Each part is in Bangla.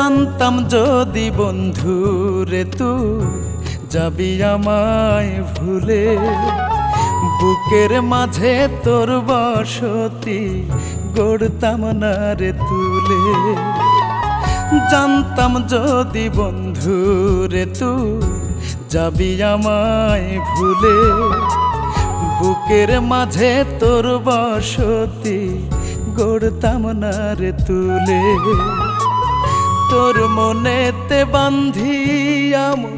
জানতাম যদি বন্ধু রে তুই, যাবি আমায় ভুলে। বুকের মাঝে তোর বসতি গড়তাম না রে তুলে। জানতাম যদি বন্ধু রে তুই, যাবি আমায় ভুলে। বুকের মাঝে তোর বসতি গড়তাম না রে তুলে। তোর মনেতে বান্ধি আমন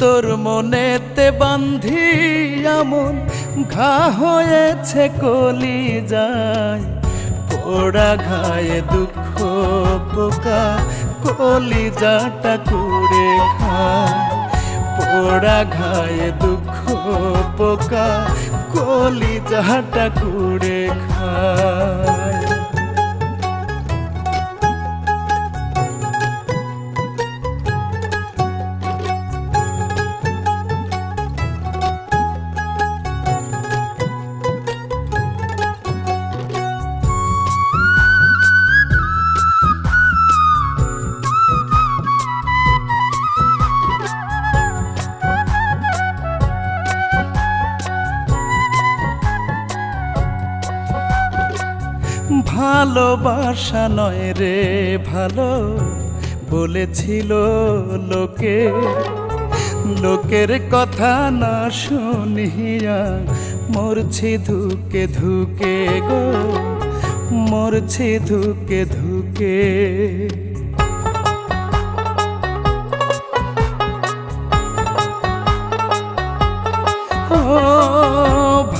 তোর মনেতে বান্ধি আমন ঘা হয়েছে কলি যায় পোড়া ঘায়ে দুঃখ পোকা কলি যাটা কুড়ে খায়। পোড়া ঘায়ে দুঃখ পোকা কলি যাটা কুড়ে খায়। ভালোবাসা নয় রে, ভালো বলেছিল লোকে। লোকের কথা না শুনিয়া মরছি ধুকে ধুকে গো, মরছি ধুকে ধুকে।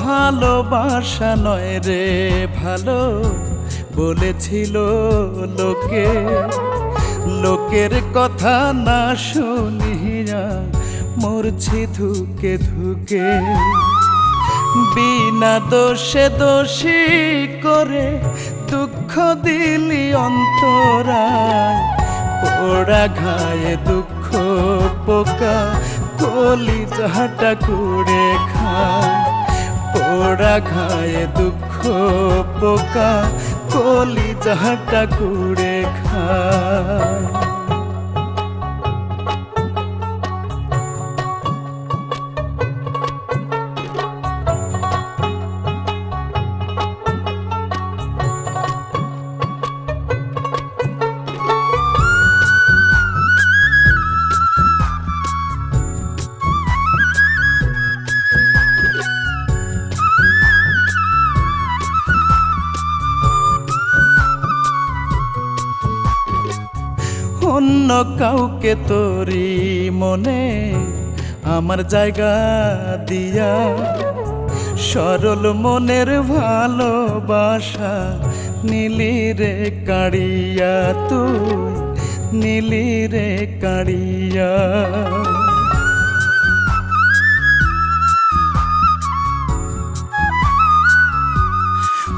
ভালোবাসা নয় রে, ভালো বলেছিল লোকে, লোকের কথা না শুনিয়া মরছি ধুকে ধুকে। বিনা দোষে দোষী করে দুঃখ দিলি অন্তরায়। পোড়া ঘায়ে দুঃখ পোকা কলি যাহাটা কুড়ে খায়। পোড়া ঘায়ে দুঃখ পোকা কলি যাহাটা কুড়ে খায় অন্য কাউকে তোরি মনে আমার জায়গা দিয়া। সরল মনের ভালোবাসা নীলি রে কাড়িয়া তুই, নীলি রে কাড়িয়া।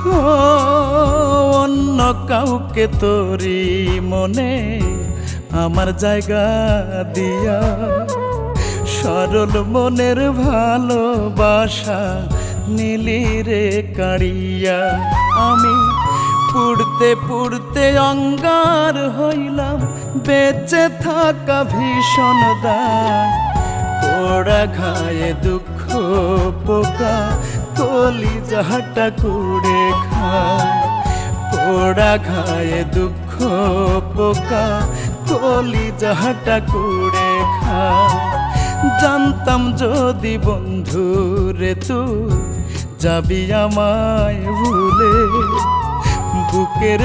ও, অন্য কাউকে তোরি মনে আমার জায়গা দিয়া। সরল মনের ভালোবাসা নীলি রে কাড়িয়া। আমি পুড়তে পুড়তে অঙ্গার হইলাম, বেঁচে থাকা ভীষণ দায়। পোড়া ঘায়ে দুঃখ পোকা, কলি যাহাটা কুড়ে খায়। পোড়া ঘায়ে দুঃখ পোকা কলি যাহাটা কুড়ে খা। জানতাম যদি বন্ধু রে তুই যাবি আমায় ভুলে। বুকের